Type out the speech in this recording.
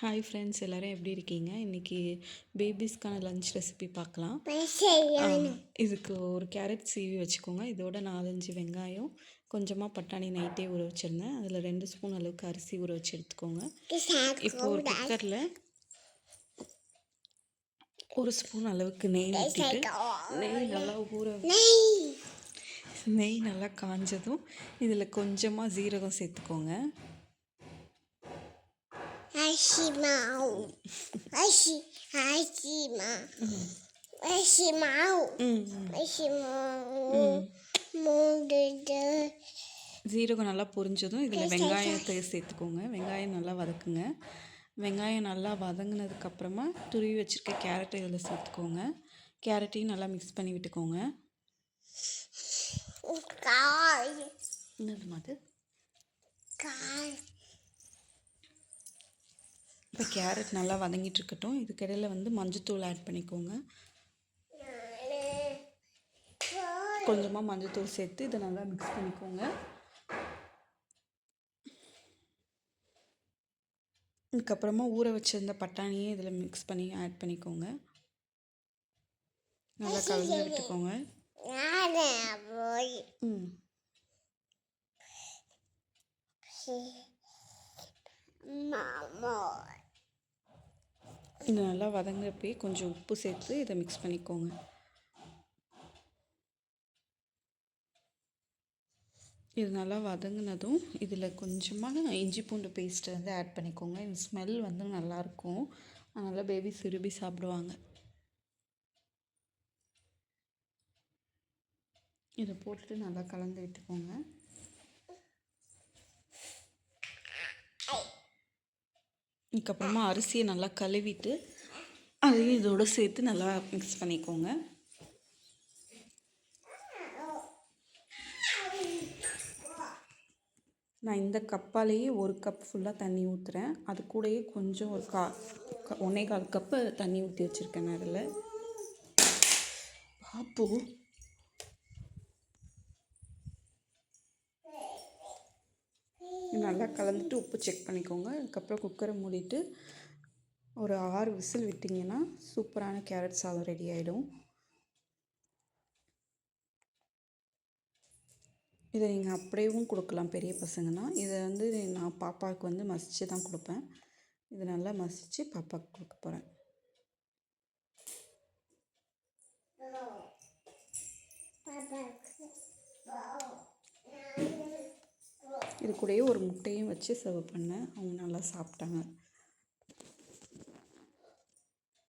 Hi friends எல்லோரும் எப்படி இருக்கீங்க? இன்றைக்கி பேபிஸ்க்கான லஞ்ச் ரெசிபி பார்க்கலாம். இதுக்கு ஒரு கேரட் சீவி வச்சுக்கோங்க. இதோட நாலஞ்சு வெங்காயம் கொஞ்சமாக பட்டாணி நைட்டே ஊற வச்சுருந்தேன். அதில் ரெண்டு ஸ்பூன் அளவுக்கு அரிசி ஊற வச்சு எடுத்துக்கோங்க இப்போ ஒரு குக்கரில் ஒரு ஸ்பூன் அளவுக்கு நெய் ஊற்றிட்டு நெய் நல்லா ஊற நெய். நல்லா காஞ்சதும் இதில் கொஞ்சமாக ஜீரகம் சேர்த்துக்கோங்க. Hashimau. Hashi Hashima. Hashimau. ம் ம். Hashimau. Mududu. ஜீரகம் நல்லா பொரிஞ்சதும் இதில் வெங்காயத்தை சேர்த்துக்கோங்க வெங்காயம் நல்லா வதக்குங்க வெங்காயம் நல்லா வதங்கினதுக்கப்புறமா துருவி வச்சுருக்க கேரட்டை இதில் சேர்த்துக்கோங்க கேரட்டையும் நல்லா மிக்ஸ் பண்ணி விட்டுக்கோங்க. என்னது Kai. இப்போ கேரட் நல்லா வதங்கிட்டு இருக்கட்டும் இதுக்கிடையில் வந்து மஞ்சத்தூள் ஆட் பண்ணிக்கோங்க. கொஞ்சமாக மஞ்சத்தூள் சேர்த்து இதை நல்லா மிக்ஸ் பண்ணிக்கோங்க. இதுக்கப்புறமா ஊற வச்சிருந்த பட்டாணியை இதில் மிக்ஸ் பண்ணி ஆட் பண்ணிக்கோங்க. நல்லா கலந்து விட்டுக்கோங்க. ம். Mama. இது நல்லா வதங்குறப்பே கொஞ்சம் உப்பு சேர்த்து இதை மிக்ஸ் பண்ணிக்கோங்க. இது நல்லா வதங்கினதும் இதில் கொஞ்சமாக இஞ்சி பூண்டு பேஸ்ட்டு வந்து ஆட் பண்ணிக்கோங்க. இந்த ஸ்மெல் வந்து நல்லாயிருக்கும். அதனால் பேபிஸ் விரும்பி சாப்பிடுவாங்க. இதை போட்டுட்டு நல்லா கலந்து விட்டுக்கோங்க. இதுக்கப்புறமா அரிசியை நல்லா கழுவிட்டு அதையும் இதோட சேர்த்து நல்லா மிக்ஸ் பண்ணிக்கோங்க. நான் இந்த கப்பாலேயே ஒரு கப் ஃபுல்லாக தண்ணி ஊற்றுறேன் அது கூடயே கொஞ்சம் ஒரு கா க- கால் கப்பு தண்ணி ஊற்றி வச்சுருக்கேன் நான் அதில். பாப்பு நல்லா கலந்துட்டு உப்பு செக் பண்ணிக்கோங்க. அதுக்கப்புறம் குக்கரை மூடிட்டு ஒரு ஆறு விசில் விட்டிங்கன்னா சூப்பரான கேரட் சாதம் ரெடி ஆகிடும் இதை நீங்கள் அப்படியேவும் கொடுக்கலாம் பெரிய பசங்கன்னா. இதை வந்து நான் பாப்பாவுக்கு வந்து மசித்து தான் கொடுப்பேன். இதை நல்லா மசிச்சு பாப்பாவுக்கு கொடுக்க போகிறேன் இது கூடயே ஒரு முட்டையும் வச்சு சர்வ் பண்ணேன். அவங்க நல்லா சாப்பிட்டாங்க.